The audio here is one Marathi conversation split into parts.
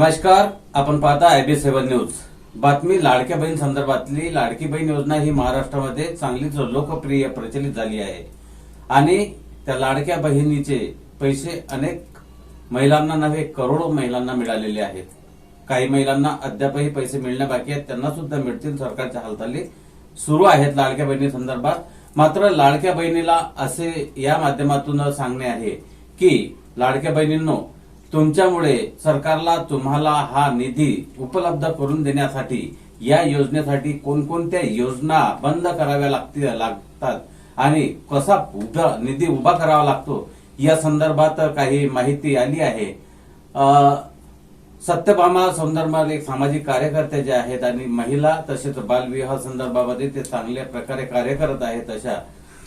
नमस्कार आपण पाहता आयबी सेवन न्यूज. बातमी लाडक्या बहीण संदर्भातली लाडकी बहीण योजना ही महाराष्ट्रामध्ये चांगलीच लोकप्रिय प्रचलित झाली आहे. आणि त्या लाडक्या बहिणीचे पैसे अनेक महिलांना नव्हे करोडो महिलांना मिळालेले आहेत. काही महिलांना अद्यापही पैसे मिळणे बाकी आहेत त्यांना सुद्धा मिळतील सरकारच्या हालचाली. सुरू आहेत लाडक्या बहिणी संदर्भात. मात्र लाडक्या बहिणीला असे या माध्यमातून सांगणे आहे की लाडक्या बहिणींनो तुमच्यामुळे सरकारला तुम्हाला हा निधी उपलब्ध करून देण्यासाठी या योजनेसाठी कोणकोणत्या योजना बंद कराव्या लागतील लागतात आणि कसा उभा निधी उभा करावा लागतो या संदर्भात काही माहिती आली आहे. सत्यभामा संदर्भात एक सामाजिक कार्यकर्ते जे आहेत आणि महिला तसेच बालविवाह संदर्भामध्ये ते चांगल्या प्रकारे कार्य करत आहेत अशा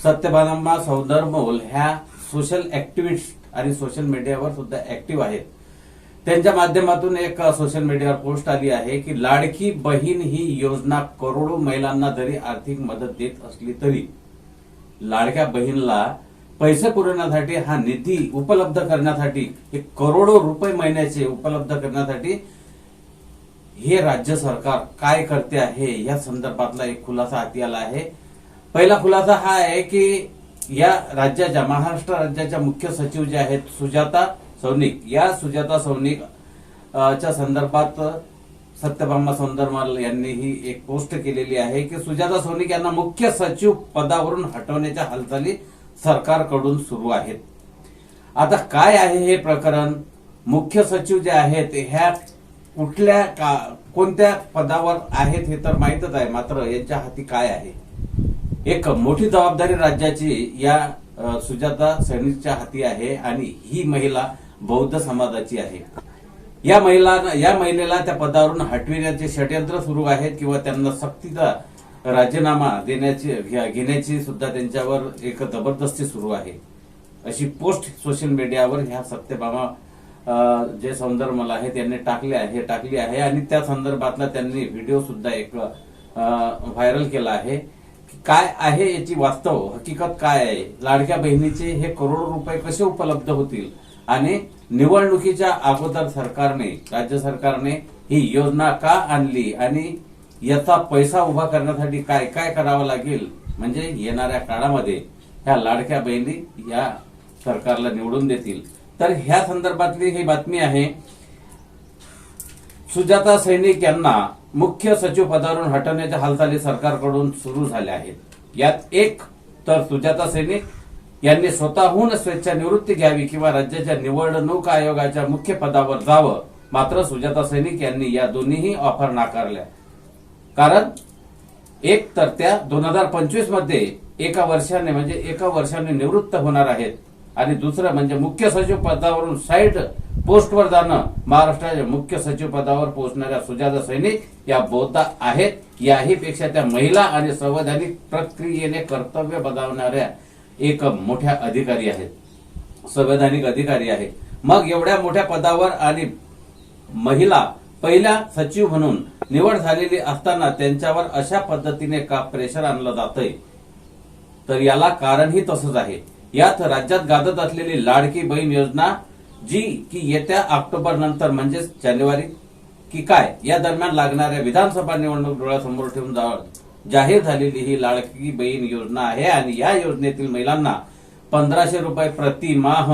सत्यभामा सौंदर्मोल ह्या सोशल ऍक्टिव्हिस्ट आणि सोशल मीडियावर सुद्धा ऍक्टिव्ह आहेत. त्यांच्या माध्यमातून एक सोशल मीडियावर पोस्ट आली आहे की लाडकी बहीण ही योजना करोडो महिलांना जरी आर्थिक मदत देत असली तरी लाडक्या बहीणला पैसे पुरवण्यासाठी हा निधी उपलब्ध करण्यासाठी हे करोडो रुपये महिन्याचे उपलब्ध करण्यासाठी हे राज्य सरकार काय करते आहे या संदर्भातला एक खुलासा हाती आला आहे. पहिला खुलासा हा आहे की या राज्याच्या महाराष्ट्र राज्याच्या मुख्य सचिव जे आहेत सुजाता सौनिक. या सुजाता सौनिक च्या संदर्भात सत्यभामा सौंदरमाल यांनी ही एक पोस्ट केलेली आहे की सुजाता सौनिक यांना मुख्य सचिव पदावरून हटवण्याच्या हालचाली सरकारकडून सुरू आहेत. आता काय आहे हे प्रकरण? मुख्य सचिव जे आहेत ह्या कुठल्या का कोणत्या पदावर आहेत हे तर माहीतच आहे मात्र यांच्या हाती काय आहे? एक मोठी जबाबदारी राज्याची या सुजाता सैनिकच्या हाती आहे आणि ही महिला बौद्ध समाजाची आहे. या महिला या महिलेला त्या पदावरून हटविण्याचे षडयंत्र सुरू आहेत किंवा त्यांना सक्तीचा राजीनामा देण्याची घेण्याची सुद्धा त्यांच्यावर एक जबरदस्ती सुरू आहे. अशी पोस्ट सोशल मीडियावर ह्या सत्यभामा अ, जे मला आहे त्यांनी टाकले आहे टाकली आहे आणि त्या संदर्भातला त्यांनी व्हिडिओ सुद्धा एक व्हायरल केला आहे. काय आहे याची वास्तव? हकीकत काय आहे? लाडक्या बहिणीचे हे करोडो रुपये कसे उपलब्ध होतील? आणि निवडणुकीच्या अगोदर सरकारने राज्य सरकारने ही योजना का आणली? आणि याचा पैसा उभा करण्यासाठी काय काय करावं लागेल? म्हणजे येणाऱ्या काळामध्ये ह्या लाडक्या बहिणी या सरकारला निवडून देतील. तर ह्या संदर्भातली ही बातमी आहे. सुजाता सैनिक यांना मुख्य सचिव पदावरून हटवण्याच्या हालचाली सरकारकडून सुरू झाल्या आहेत. यात एक तर सुजाता सैनिक यांनी स्वतःहून स्वेच्छा निवृत्ती घ्यावी किंवा राज्याच्या निवडणूक आयोगाच्या मुख्य पदावर जावं मात्र सुजाता सैनिक यांनी या दोन्हीही ऑफर नाकारल्या. कारण एक तर त्या दोन हजार पंचवीसमध्ये एका वर्षाने म्हणजे एका वर्षाने निवृत्त होणार आहेत. आणि दुसरं म्हणजे मुख्य सचिव पदावरून साईड पोस्टवर जाणं महाराष्ट्राच्या मुख्य सचिव पदावर पोहोचणाऱ्या सुजाता सैनिक या बौद्ध आहेत. याही पेक्षा त्या महिला आणि संवैधानिक प्रक्रियेने कर्तव्य बजावणाऱ्या एक मोठ्या अधिकारी आहेत. संवैधानिक अधिकारी आहे मग एवढ्या मोठ्या पदावर आणि महिला पहिल्या सचिव म्हणून निवड झालेली असताना त्यांच्यावर अशा पद्धतीने का प्रेशर आणलं जातंय? तर याला कारणही तसंच आहे. यात राज्यात गाजत असलेली लाडकी बहीण योजना जी की येत्या ऑक्टोबर नंतर म्हणजेच जानेवारी की काय या दरम्यान लागणाऱ्या विधानसभा निवडणूक डोळ्यासमोर ठेवून जाहीर झालेली ही लाडकी बहीण योजना आहे आणि या योजनेतील महिलांना पंधराशे रुपये प्रतिमाह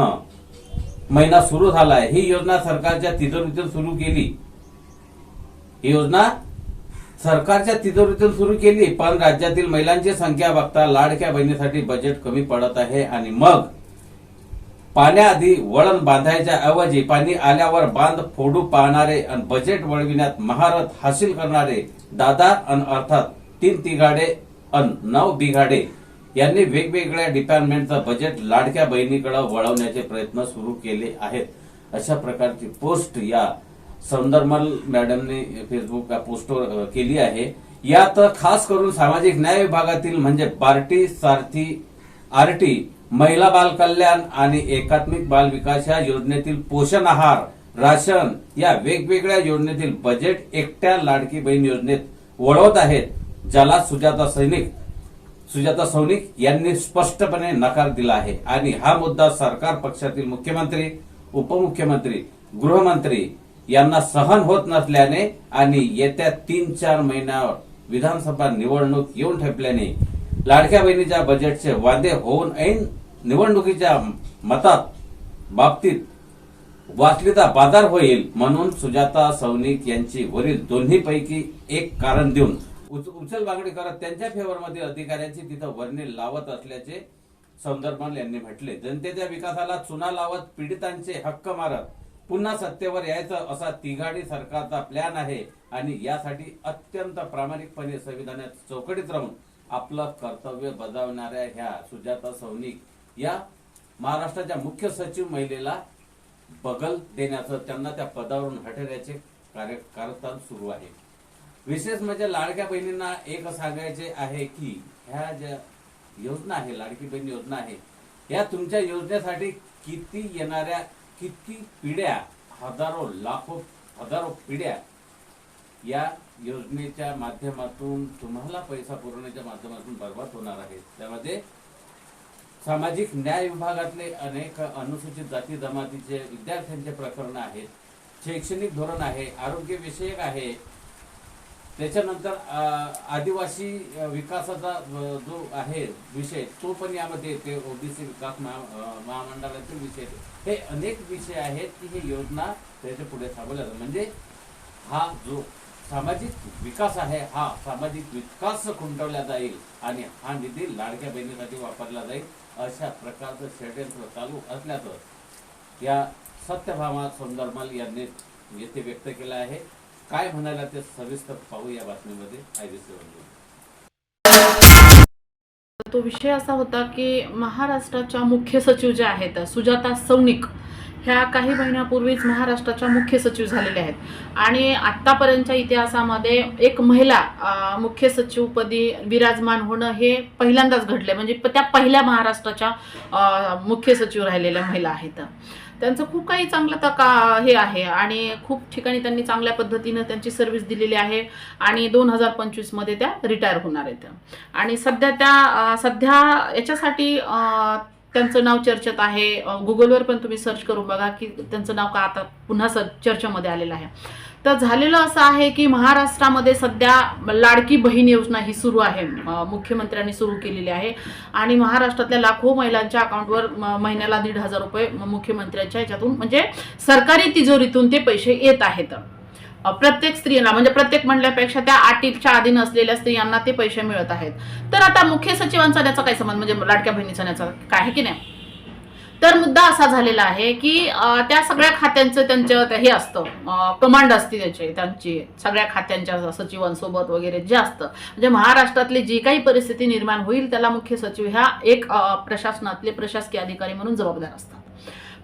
महिना सुरू झाला आहे ही योजना सरकारच्या तिजोरीतून सुरू केली. ही योजना सरकारच्या तिजोरीतून सुरू केली पण राज्यातील महिलांची संख्या बघता लाडक्या बहिणीसाठी बजेट कमी पडत आहे. आणि मग पाण्याआधी वळण बांधायच्या ऐवजी पाणी आल्यावर बांध फोडू पाहणारे आणि बजेट वळविण्यात महारत हासिल करणारे दादा अन अर्थात तीन तिघाडे अन नऊ बिघाडे यांनी वेगवेगळ्या डिपार्टमेंटचं बजेट लाडक्या बहिणीकडे वळवण्याचे प्रयत्न सुरू केले आहेत. अशा प्रकारची पोस्ट या सौंदरमल मॅडमने फेसबुक पोस्टवर केली आहे. यात खास करून सामाजिक न्याय विभागातील म्हणजे पार्टी सारथी आरटी महिला बालकल्याण आणि एकात्मिक बाल विकास या योजनेतील पोषण आहार राशन या वेगवेगळ्या योजनेतील बजेट एकट्या लाडकी बहीण योजनेत वळवत आहेत ज्याला सुजाता सैनिक सुजाता सौनिक यांनी स्पष्टपणे नकार दिला आहे. आणि हा मुद्दा सरकार पक्षातील मुख्यमंत्री उपमुख्यमंत्री गृहमंत्री यांना सहन होत नसल्याने आणि येत्या तीन चार महिन्यावर विधानसभा निवडणूक येऊन ठेपल्याने लाडक्या बहिणीच्या बजेटचे वादे होऊन ऐन निवडणुकीच्या मतात बाबतीत वाचलीचा बाजार होईल म्हणून सुजाता सौनिक यांची वरील दोन्हीपैकी एक कारण देऊन उच- मागणी करत त्यांच्या फेवरमधील अधिकाऱ्यांची तिथं वर्णी लावत असल्याचे सौंदरमल यांनी म्हटले. जनतेच्या विकासाला चुना लावत पीडितांचे हक्क मारत पुन्हा सत्तेवर यायचं असा तिघाडी सरकारचा प्लॅन आहे आणि यासाठी अत्यंत प्रामाणिकपणे संविधानात चौकटीत राहून आपलं कर्तव्य बजावणाऱ्या ह्या सुजाता सौनिक या महाराष्ट्राच्या मुख्य सचिव महिलेला बगल देण्याचं त्यांना त्या पदावरून हटवण्याचे कार्य कारस्थान सुरू आहे. विशेष म्हणजे लाडक्या बहिणींना एक सांगायचे आहे की ह्या ज्या योजना आहे लाडकी बहीण योजना आहे या तुमच्या योजनेसाठी किती येणाऱ्या किती पिढ्या हजारो लाखो हजारो पिढ्या या योजनेच्या माध्यमातून तुम्हाला पैसा पुरवण्याच्या माध्यमातून बर्बाद होणार आहे. त्यामध्ये सामाजिक न्याय विभागातले अनेक अनुसूचित जाती जमातीचे विद्यार्थ्यांचे प्रकरण आहेत शैक्षणिक धोरण आहे आरोग्यविषयक आहे त्याच्यानंतर आदिवासी विकासाचा जो आहे विषय तो पण यामध्ये येते ओबीसी विकास महा महामंडळातील विषय हे अनेक विषय आहेत की हे योजना त्याच्या पुढे थांबवल्या जातात म्हणजे हा जो सामाजिक विकास आहे हा सामाजिक विकास खुंटवला जाईल आणि हा निधी लाडक्या बहिणीसाठी वापरला जाईल अशा प्रकारचं षडयंत्र चालू असल्याचं या सत्यभामा सुंदरमल यांनी येथे व्यक्त केलं आहे. काय म्हणायला ते सविस्तर पाहू या बातमीमध्ये. आयबीसी तो विषय असा होता की महाराष्ट्राच्या मुख्य सचिव ज्या आहेत सुजाता सौनिक ह्या काही महिन्यापूर्वीच महाराष्ट्राच्या मुख्य सचिव झालेल्या आहेत. आणि आत्तापर्यंतच्या इतिहासामध्ये एक महिला मुख्य सचिवपदी विराजमान होणं हे पहिल्यांदाच घडलंय. म्हणजे त्या पहिल्या महाराष्ट्राच्या मुख्य सचिव राहिलेल्या महिला आहेत. त्यांचं खूप काही चांगलं तका हे आहे आणि खूप ठिकाणी त्यांनी चांगल्या पद्धतीनं त्यांची सर्व्हिस दिलेली आहे आणि दोन हजार पंचवीसमध्ये त्या रिटायर होणार आहेत. आणि सध्या त्या सध्या याच्यासाठी त्यांचं नाव चर्चेत आहे. गुगलवर पण तुम्ही सर्च करून बघा की त्यांचं नाव का आता पुन्हा सर चर्चेमध्ये आलेलं आहे. तर झालेलं असं आहे की महाराष्ट्रामध्ये सध्या लाडकी बहीण योजना ही सुरू आहे. मुख्यमंत्र्यांनी सुरू केलेली आहे. आणि महाराष्ट्रातल्या लाखो महिलांच्या अकाउंटवर म- महिन्याला दीड हजार रुपये मुख्यमंत्र्यांच्या ह्याच्यातून म्हणजे सरकारी तिजोरीतून ते पैसे येत आहेत. प्रत्येक स्त्रीला म्हणजे प्रत्येक म्हणल्यापेक्षा त्या आटीच्या अधीन असलेल्या स्त्रियांना ते पैसे मिळत आहेत. तर आता मुख्य सचिवांचा त्याचा काय संबंध? म्हणजे लाडक्या बहिणीचा त्याचा काय आहे की नाही? तर मुद्दा असा झालेला आहे की त्या सगळ्या खात्यांचं त्यांचं हे असतं कमांड असते त्याचे त्यांची सगळ्या खात्यांच्या सचिवांसोबत वगैरे जे असतं. म्हणजे महाराष्ट्रातली जी काही परिस्थिती निर्माण होईल त्याला मुख्य सचिव ह्या एक प्रशासनातले प्रशासकीय अधिकारी म्हणून जबाबदार असतात.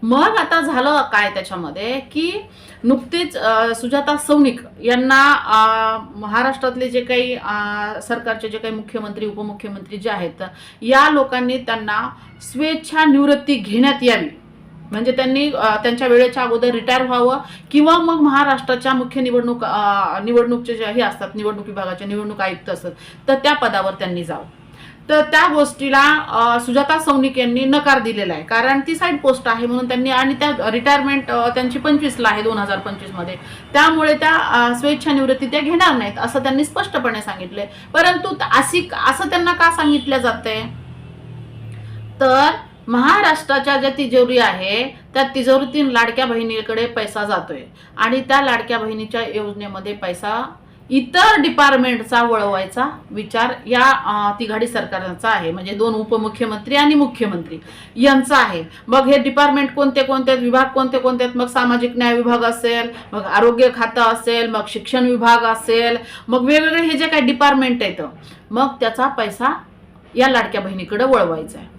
मग आता झालं काय त्याच्यामध्ये की नुकतेच सुजाता सौनिक यांना महाराष्ट्रातले जे काही सरकारचे जे काही मुख्यमंत्री उपमुख्यमंत्री जे आहेत या लोकांनी त्यांना स्वेच्छा निवृत्ती घेण्यात यावी. म्हणजे त्यांनी त्यांच्या वेळेच्या अगोदर रिटायर व्हावं किंवा मग महाराष्ट्राच्या मुख्य निवडणूक निवडणूकचे जे हे असतात निवडणूक विभागाचे निवडणूक आयुक्त असतात तर त्या पदावर त्यांनी जावं. तर त्या गोष्टीला सुजाता सौनिक यांनी नकार दिलेला आहे. कारण ती साईड पोस्ट आहे म्हणून त्यांनी आणि त्या रिटायरमेंट त्यांची पंचवीसला आहे दोन हजार पंचवीसमध्ये त्यामुळे त्या स्वेच्छानिवृत्ती त्या घेणार नाहीत असं त्यांनी स्पष्टपणे सांगितले. परंतु अशी असं त्यांना का सांगितलं जाते तर महाराष्ट्राच्या ज्या तिजोरी आहे त्या तिजोरीतील लाडक्या बहिणीकडे पैसा जातोय. आणि त्या लाडक्या बहिणीच्या योजनेमध्ये पैसा इतर डिपार्टमेंटचा वळवायचा विचार या तिघाडी सरकारचा आहे. म्हणजे दोन उपमुख्यमंत्री आणि मुख्यमंत्री यांचा आहे. मग हे डिपार्टमेंट कोणते कोणते आहेत, विभाग कोणते कोणते आहेत? मग सामाजिक न्याय विभाग असेल मग आरोग्य खातं असेल मग शिक्षण विभाग असेल मग वेगवेगळे हे जे काही डिपार्टमेंट आहेत मग त्याचा पैसा या लाडक्या बहिणीकडे वळवायचा आहे.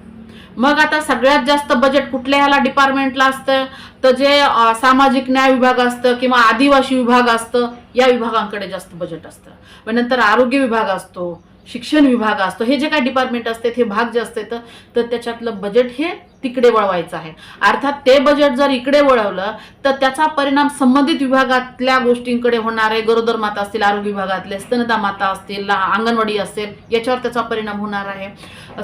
मग आता सगळ्यात जास्त बजेट कुठल्या ह्याला डिपार्टमेंटला असतं? तर जे सामाजिक न्याय विभाग असतं किंवा आदिवासी विभाग असतं या विभागांकडे जास्त बजेट असतं. मग नंतर आरोग्य विभाग असतो शिक्षण विभाग असतो हे जे काही डिपार्टमेंट असते हे भाग जे असते तर त्याच्यातलं बजेट हे तिकडे वळवायचं आहे. अर्थात ते बजेट जर इकडे वळवलं तर त्याचा परिणाम संबंधित विभागातल्या गोष्टींकडे होणार आहे. गरोदर माता असतील आरोग्य विभागातले स्तनदा माता असतील अंगणवाडी असेल याच्यावर त्याचा परिणाम होणार आहे.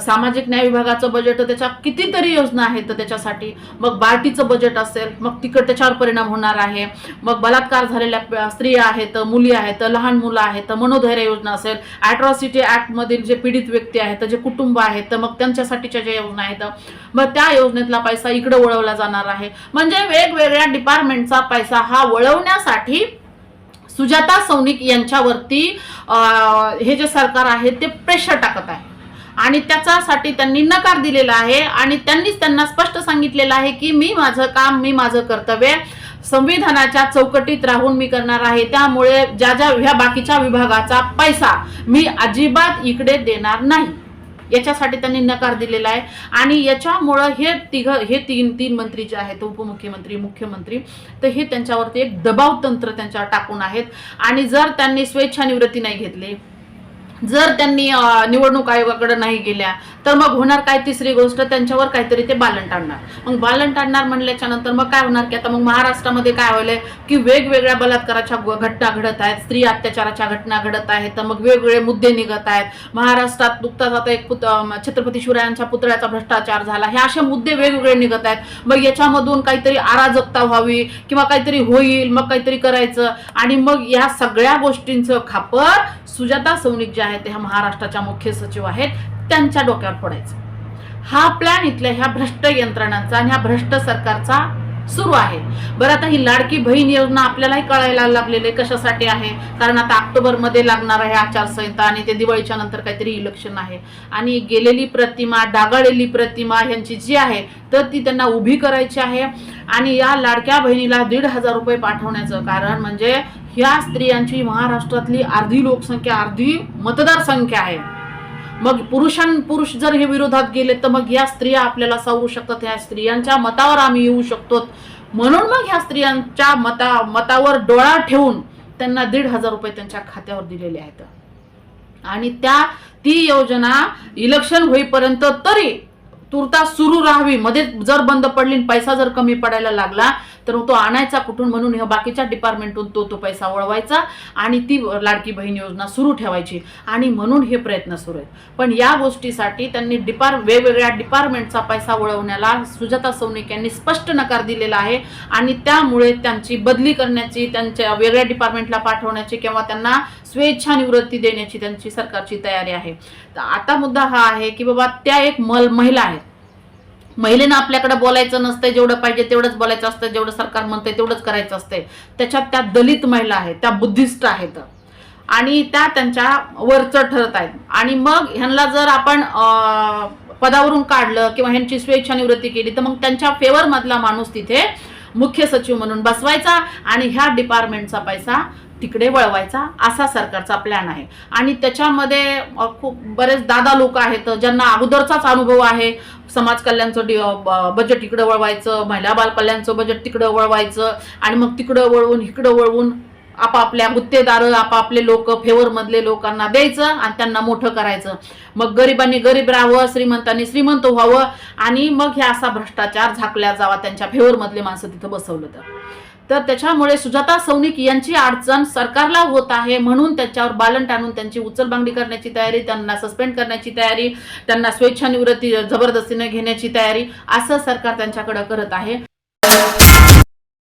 सामाजिक न्याय विभागाचं बजेट त्याच्या कितीतरी योजना आहेत तर त्याच्यासाठी. मग बार्टीचं बजेट असेल मग तिकड त्याच्यावर परिणाम होणार आहे. मग बलात्कार झालेल्या स्त्रिया आहेत मुली आहेत लहान मुलं आहेत मनोधैर्य योजना असेल. अॅट्रॉसिटी ऍक्ट मधील जे पीडित व्यक्ती आहेत जे कुटुंब आहेत मग त्यांच्यासाठीच्या ज्या योजना आहेत. मग त्या योजनेतला पैसा इकडे वळवला जाणार आहे. म्हणजे वेगवेगळ्या डिपार्टमेंटचा पैसा हा वळवण्यासाठी सुजाता सौनिक यांच्यावरती हे जे सरकार आहे ते प्रेशर टाकत आहे. आणि त्याच्यासाठी त्यांनी नकार दिलेला आहे आणि त्यांनीच त्यांना स्पष्ट सांगितलेलं आहे की मी माझं काम मी माझं कर्तव्य संविधानाच्या चौकटीत राहून मी करणार आहे. त्यामुळे ज्या ज्या ह्या बाकीच्या विभागाचा पैसा मी अजिबात इकडे देणार नाही. याच्यासाठी त्यांनी नकार दिलेला आहे. आणि याच्यामुळं हे तिघ हे तीन तीन मंत्री जे आहेत उपमुख्यमंत्री मुख्यमंत्री तर हे त्यांच्यावरती एक दबाव तंत्र त्यांच्यावर टाकून आहेत. आणि जर त्यांनी स्वेच्छानिवृत्ती नाही घेतली जर त्यांनी निवडणूक आयोगाकडे नाही गेल्या तर मग होणार काय तिसरी गोष्ट? त्यांच्यावर काहीतरी ते बालन टाळणार. मग बालन टाळणार म्हणल्याच्या नंतर मग काय होणार की आता मग महाराष्ट्रामध्ये काय व्हायलंय की वेगवेगळ्या बलात्काराच्या घटना घडत आहेत स्त्री अत्याचाराच्या घटना घडत आहेत तर मग वेगवेगळे मुद्दे निघत आहेत. महाराष्ट्रात नुकताच आता एक पुत छत्रपती शिवरायांच्या पुतळ्याचा भ्रष्टाचार झाला. हे असे मुद्दे वेगवेगळे निघत आहेत. मग याच्यामधून काहीतरी अराजकता व्हावी किंवा काहीतरी होईल मग काहीतरी करायचं. आणि मग या सगळ्या गोष्टींचं खापर सुजाता सौनिक जे आहेत ते ह्या महाराष्ट्राच्या मुख्य सचिव आहेत त्यांच्या डोक्यावर पडायचं हा प्लॅन इथल्या ह्या भ्रष्ट यंत्रणांचा आणि ह्या भ्रष्ट सरकारचा सुरू आहे. बरं आता ही लाडकी बहीण योजना आपल्यालाही कळायला लागलेली कशासाठी आहे? कारण आता ऑक्टोबरमध्ये लागणार आहे आचारसंहिता आणि ते दिवाळीच्या नंतर काहीतरी इलेक्शन आहे. आणि गेलेली प्रतिमा डागाळलेली प्रतिमा ह्यांची जी आहे तर ती त्यांना उभी करायची आहे. आणि या लाडक्या बहिणीला दीड हजार रुपये पाठवण्याचं कारण म्हणजे ह्या स्त्रियांची महाराष्ट्रातली अर्धी लोकसंख्या अर्धी मतदारसंख्या आहे. मग पुरुषां पुरुष जर हे विरोधात गेले तर मग या स्त्रिया आपल्याला सावरू शकतात. ह्या स्त्रियांच्या मतावर आम्ही येऊ शकतो. म्हणून मग ह्या स्त्रियांच्या मता मतावर डोळा ठेवून त्यांना दीड हजार रुपये त्यांच्या खात्यावर दिलेले आहेत. आणि त्या ती योजना इलेक्शन होईपर्यंत तरी तुर्ता सुरू राहावी. मध्ये जर बंद पडली पैसा जर कमी पडायला लागला तर तो आणायचा कुठून म्हणून ह्या बाकीच्या डिपार्टमेंटून तो तो पैसा वळवायचा आणि ती लाडकी बहीण योजना सुरू ठेवायची. आणि म्हणून हे प्रयत्न सुरू आहेत. पण या गोष्टीसाठी त्यांनी डिपार वेगवेगळ्या डिपार्टमेंटचा पैसा वळवण्याला सुजाता सौनिक यांनी स्पष्ट नकार दिलेला आहे. आणि त्यामुळे त्यांची बदली करण्याची त्यांच्या वेगळ्या डिपार्टमेंटला पाठवण्याची किंवा त्यांना स्वेच्छा निवृत्ती देण्याची त्यांची सरकारची तयारी आहे. तर आता मुद्दा हा आहे की बाबा त्या एक मल महिला आहेत. महिलेनं आपल्याकडे बोलायचं नसतं जेवढं पाहिजे तेवढंच बोलायचं असतं जेवढं सरकार म्हणतंय तेवढंच करायचं असतंय. त्याच्यात त्या दलित महिला आहेत त्या बुद्धिस्ट आहेत. आणि त्या त्यांच्या वरचं ठरत आहेत. आणि मग ह्यांना जर आपण पदावरून काढलं किंवा ह्यांची स्वेच्छा निवृत्ती केली तर मग त्यांच्या फेवर मधला माणूस तिथे मुख्य सचिव म्हणून बसवायचा आणि ह्या डिपार्टमेंटचा पैसा तिकडे वळवायचा असा सरकारचा प्लॅन आहे. आणि त्याच्यामध्ये खूप बरेच दादा लोक आहेत ज्यांना अगोदरचाच अनुभव आहे समाज कल्याणचं डि- बजेट इकडं वळवायचं महिला बालकल्याणचं बजेट तिकडं वळवायचं आणि मग तिकडं वळवून इकडं वळवून आपापल्या गुत्तेदार आपापले लोक फेवर मधले लोकांना द्यायचं आणि त्यांना मोठं करायचं. मग गरिबांनी गरीब राहावं श्रीमंतांनी श्रीमंत व्हावं आणि मग ह्या असा भ्रष्टाचार झाकल्या जावा त्यांच्या फेवर मधले माणसं तिथं बसवलं तर. तर त्याच्यामुळे सुजाता सौनिक यांची अडचण सरकारला होत आहे म्हणून त्याच्यावर बालन टाणून त्यांची उचलबांगडी करण्याची तयारी त्यांना सस्पेंड करण्याची तयारी त्यांना स्वेच्छानिवृत्ती जबरदस्तीने घेण्याची तयारी असं सरकार त्यांच्याकडे करत आहे.